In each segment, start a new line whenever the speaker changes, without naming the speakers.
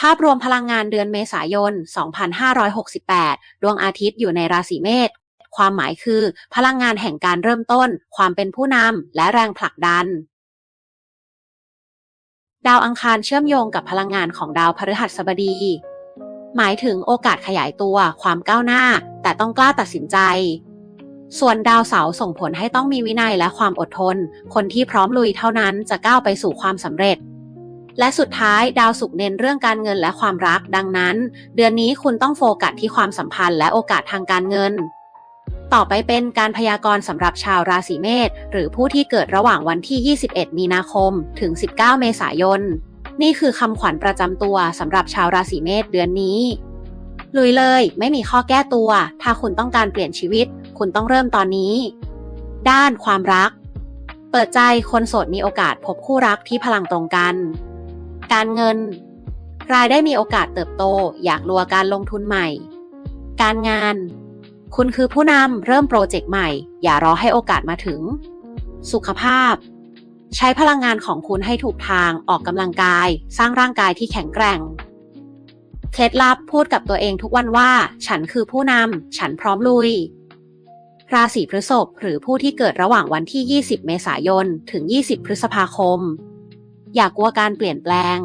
ภาพรวมพลังงานเดือนเมษายน 2568 ดวงอาทิตย์อยู่ในราศีเมษ ความหมายคือ พลังงานแห่งการเริ่มต้น ความเป็นผู้นำ และแรงผลักดัน ดาวอังคารเชื่อมโยงกับพลังงานของดาวพฤหัสบดี หมายถึงโอกาสขยายตัว ความก้าวหน้า แต่ต้องกล้าตัดสินใจ ส่วนดาวเสาร์ส่งผลให้ต้องมีวินัยและความอดทน คนที่พร้อมลุยเท่านั้นจะก้าวไปสู่ความสำเร็จ และสุดท้ายดาวศุกร์เน้นเรื่องการเงินและความรัก ดังนั้น เดือนนี้คุณต้องโฟกัสที่ความสัมพันธ์และโอกาสทางการเงิน ต่อไปเป็นการพยากรณ์สำหรับชาวราศีเมษหรือผู้ที่เกิดระหว่างวันที่ 21 มีนาคม ถึง 19 เมษายน นี่คือคำขวัญประจำตัวสำหรับชาวราศีเมษเดือนนี้ ลุยเลยไม่มีข้อแก้ตัว ถ้าคุณต้องการเปลี่ยนชีวิต คุณต้องเริ่มตอนนี้ ด้านความรัก เปิดใจคนโสดมีโอกาสพบคู่รักที่พลังตรงกัน การเงิน รายได้มีโอกาสเติบโต อยากลัวการลงทุนใหม่ การงาน คุณคือผู้นำเริ่มโปรเจกต์ใหม่ อย่ารอให้โอกาสมาถึง สุขภาพ ใช้พลังงานของคุณให้ถูกทางออกกำลังกาย สร้างร่างกายที่แข็งแกร่งเคล็ดลับพูดกับตัวเองทุกวันว่า ฉันคือผู้นำ ฉันพร้อมลุย ราศีพฤษภหรือผู้ที่เกิดระหว่างวันที่ 20 เมษายน ถึง 20 พฤษภาคม อย่ากลัวการเปลี่ยนแปลง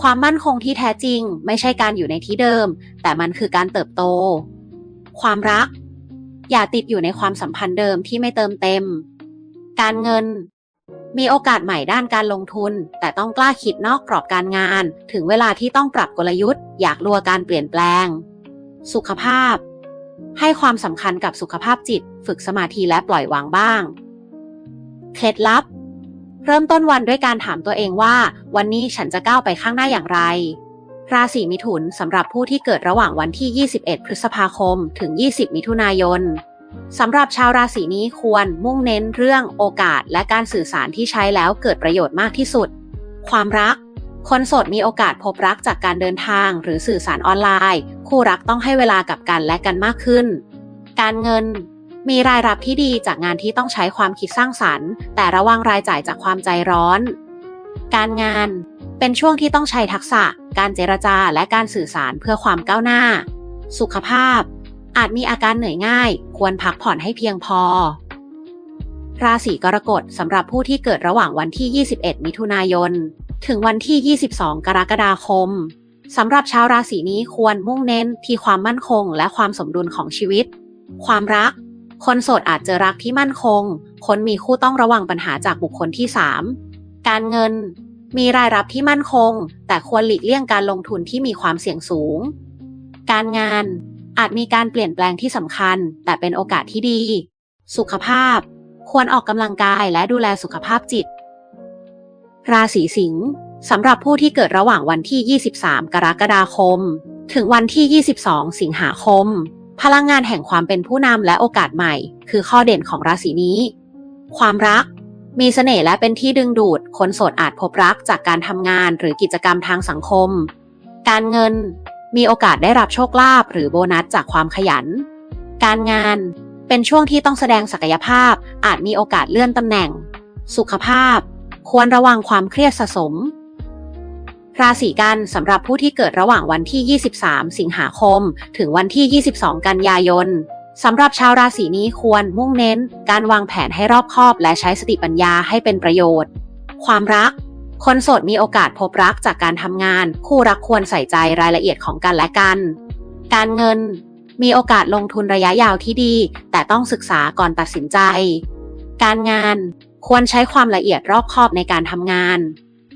ความมั่นคงที่แท้จริง ไม่ใช่การอยู่ในที่เดิม แต่มันคือการเติบโต ความรัก อย่าติดอยู่ในความสัมพันธ์เดิมที่ไม่เติมเต็ม การเงิน มีโอกาสใหม่ด้านการลงทุน แต่ต้องกล้าคิดนอกกรอบการงาน ถึงเวลาที่ต้องปรับกลยุทธ์ อยากลัวการเปลี่ยนแปลง สุขภาพ ให้ความสำคัญกับสุขภาพจิต ฝึกสมาธิและปล่อยวางบ้าง เคล็ดลับ เริ่มต้นวันด้วยการถามตัวเองว่า วันนี้ฉันจะก้าวไปข้างหน้าอย่างไร ราศีมิถุนสำหรับผู้ที่เกิดระหว่างวันที่ 21 พฤษภาคม ถึง 20 มิถุนายนสำหรับชาวราศีนี้ควรมุ่งเน้นเรื่องโอกาสและการสื่อสารที่ใช้แล้วเกิดประโยชน์มากที่สุด ความรัก คนโสดมีโอกาสพบรักจากการเดินทางหรือสื่อสารออนไลน์ คู่รักต้องให้เวลากับกันและกันมากขึ้น การเงิน มีรายรับที่ดีจากงานที่ต้องใช้ความคิดสร้างสรรค์ แต่ระวังรายจ่ายจากความใจร้อน การงาน เป็นช่วงที่ต้องใช้ทักษะ การเจรจาและการสื่อสารเพื่อความก้าวหน้า สุขภาพ อาจมีอาการเหนื่อยง่าย ควรพักผ่อนให้เพียงพอ ราศีกรกฎสำหรับผู้ที่เกิดระหว่างวันที่ 21 มิถุนายน ถึงวันที่ 22 กรกฎาคมสำหรับชาวราศีนี้ควรมุ่งเน้นที่ความมั่นคงและความสมดุลของชีวิต ความรัก คนโสดอาจเจอรักที่มั่นคง คนมีคู่ต้องระวังปัญหาจากบุคคลที่ 3 การเงิน มีรายรับที่มั่นคง แต่ควรหลีกเลี่ยงการลงทุนที่มีความเสี่ยงสูง การงาน อาจมีการเปลี่ยนแปลงที่สำคัญ แต่เป็นโอกาสที่ดี สุขภาพ ควรออกกำลังกายและดูแลสุขภาพจิต ราศีสิงห์สำหรับผู้ที่เกิดระหว่างวันที่ 23 กรกฎาคม ถึงวันที่ 22 สิงหาคม พลังงานแห่งความเป็นผู้นำและโอกาสใหม่ คือข้อเด่นของราศีนี้ ความรัก มีเสน่ห์และเป็นที่ดึงดูด คนโสดอาจพบรักจากการทำงานหรือกิจกรรมทางสังคม การเงิน มีโอกาสได้รับโชคลาภหรือโบนัสจากความขยัน การงาน เป็นช่วงที่ต้องแสดงศักยภาพ อาจมีโอกาสเลื่อนตำแหน่ง สุขภาพ ควรระวังความเครียดสะสม ราศีกันสำหรับผู้ที่เกิดระหว่างวันที่ 23 สิงหาคม ถึงวันที่ 22 กันยายนสำหรับชาวราศีนี้ควรมุ่งเน้น การวางแผนให้รอบคอบและใช้สติปัญญาให้เป็นประโยชน์ ความรัก คนโสดมีโอกาสพบรักจากการทำงาน คู่รักควรใส่ใจรายละเอียดของกันและกัน การเงิน มีโอกาสลงทุนระยะยาวที่ดี แต่ต้องศึกษาก่อนตัดสินใจ การงาน ควรใช้ความละเอียดรอบคอบในการทำงาน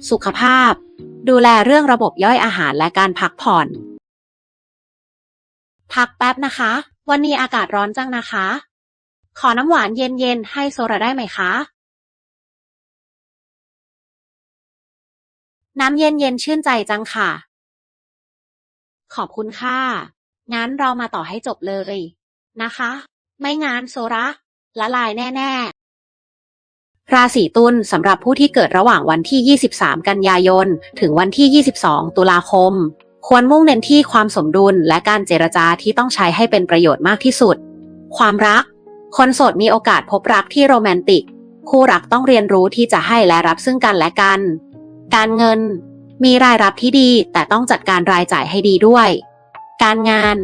สุขภาพ ดูแลเรื่องระบบย่อยอาหารและการพักผ่อน พักแป๊บนะคะ วันนี้อากาศร้อนจังนะคะ ขอน้ำหวานเย็นๆ ให้โซระได้ไหมคะ น้ำเย็นๆ ชื่นใจจังค่ะ ขอบคุณค่ะ งั้นเรามาต่อให้จบเลยนะคะ ไม่งั้นโซระละลายแน่ ๆ ราศีตุลสำหรับผู้ที่เกิดระหว่างวันที่ 23 กันยายน ถึงวันที่ 22 ตุลาคม ควรมุ่งเน้นที่ความสมดุลและการเจรจาที่ต้องใช้ให้เป็นประโยชน์มากที่สุด ความรัก คนโสดมีโอกาสพบรักที่โรแมนติก คู่รักต้องเรียนรู้ที่จะให้และรับซึ่งกันและกัน การเงิน มีรายรับที่ดีแต่ต้องจัดการรายจ่ายให้ดีด้วย การงาน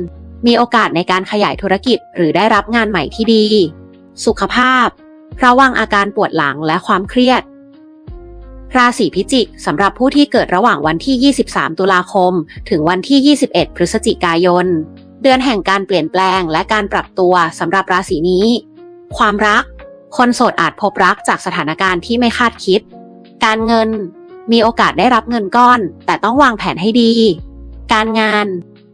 มีโอกาสในการขยายธุรกิจหรือได้รับงานใหม่ที่ดี สุขภาพ ระวังอาการปวดหลังและความเครียด ราศีพิจิกสำหรับผู้ที่เกิดระหว่างวันที่ 23 ตุลาคม ถึงวันที่ 21 พฤศจิกายน เดือนแห่งการเปลี่ยนแปลงและการปรับตัวสำหรับราศีนี้ ความรัก คนโสดอาจพบรักจากสถานการณ์ที่ไม่คาดคิด การเงิน มีโอกาสได้รับเงินก้อน แต่ต้องวางแผนให้ดี การงาน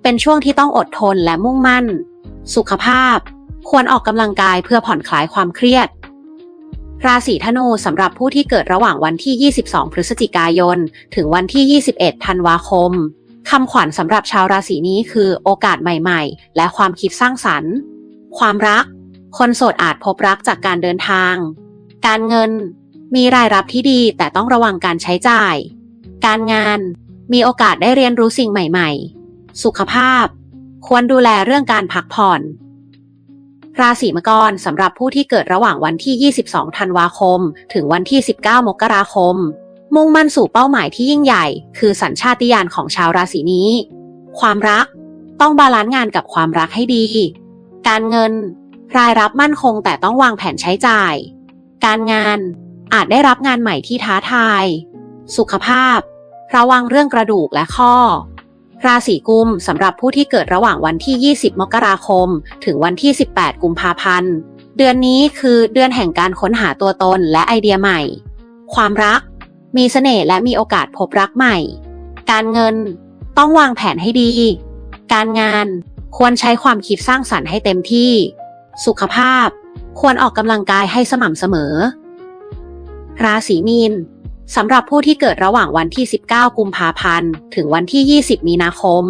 เป็นช่วงที่ต้องอดทนและมุ่งมั่น สุขภาพ ควรออกกำลังกายเพื่อผ่อนคลายความเครียด ราศีธนูสำหรับผู้ที่เกิดระหว่างวันที่ 22 พฤศจิกายน ถึงวันที่ 21 ธันวาคมคำขวัญสำหรับชาวราศีนี้คือโอกาสใหม่ ๆ และความคิดสร้างสรรค์ ความรัก คนโสดอาจพบรักจากการเดินทาง การเงิน มีรายรับที่ดีแต่ต้องระวังการใช้จ่าย การงาน มีโอกาสได้เรียนรู้สิ่งใหม่ ๆ สุขภาพ ควรดูแลเรื่องการพักผ่อน ราศีมังกรสำหรับผู้ที่เกิดระหว่างวันที่ 22 ธันวาคม ถึงวันที่ 19 มกราคม มุ่งมั่นสู่เป้าหมายที่ยิ่งใหญ่ คือสัญชาติญาณของชาวราศีนี้ ความรัก ต้องบาลานซ์งานกับความรักให้ดี การเงิน รายรับมั่นคงแต่ต้องวางแผนใช้จ่าย การงาน อาจได้รับงานใหม่ที่ท้าทาย สุขภาพ ระวังเรื่องกระดูกและข้อ ราศีกุมสำหรับผู้ที่เกิดระหว่างวันที่ 20 มกราคม ถึงวันที่ 18 กุมภาพันธ์ เดือนนี้คือเดือนแห่งการค้นหาตัวตนและไอเดียใหม่ ความรัก มีเสน่ห์และมีโอกาสพบรักใหม่ การเงิน ต้องวางแผนให้ดี การงาน ควรใช้ความคิดสร้างสรรค์ให้เต็มที่ สุขภาพ ควรออกกำลังกายให้สม่ำเสมอ ราศีมีน สำหรับผู้ที่เกิดระหว่างวันที่ 19 กุมภาพันธ์ ถึงวันที่ 20 มีนาคม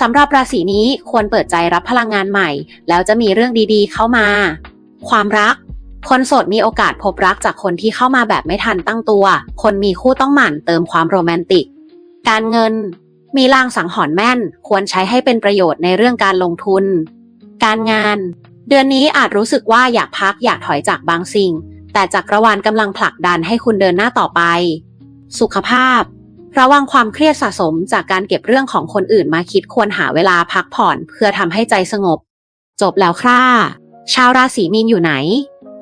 สำหรับราศีนี้ควรเปิดใจรับพลังงานใหม่ แล้วจะมีเรื่องดีๆเข้ามา ความรัก คนโสดมีโอกาสพบรักจากคนที่เข้ามาแบบไม่ทันตั้งตัว คนมีคู่ต้องหมั่นเติมความโรแมนติก การเงิน มีลางสังหรณ์แม่น ควรใช้ให้เป็นประโยชน์ในเรื่องการลงทุน การงาน เดือนนี้อาจรู้สึกว่าอยากพักอยากถอยจากบางสิ่ง แต่จักรวาลกำลังผลักดันให้คุณเดินหน้าต่อไป สุขภาพ ระวังความเครียดสะสมจากการเก็บเรื่องของคนอื่นมาคิดควรหาเวลาพักผ่อนเพื่อทำให้ใจสงบ จบแล้วค่ะ ชาวราศีมีนอยู่ไหน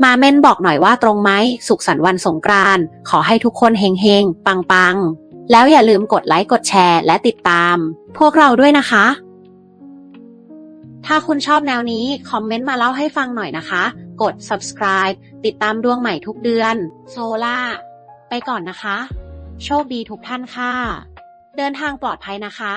มาเม่นบอกหน่อยว่าตรงไหม สุขสันต์วันสงกรานต์ขอให้ทุกคนเฮงเฮงปังปังๆ แล้วอย่าลืมกดไลค์กดแชร์และติดตาม พวกเราด้วยนะคะ ถ้าคุณชอบแนวนี้ คอมเมนต์มาเล่าให้ฟังหน่อยนะคะ กด subscribe ติดตามดวงใหม่ทุกเดือน โซล่า ไปก่อนนะคะ โชคดีทุกท่านค่ะ เดินทางปลอดภัยนะคะ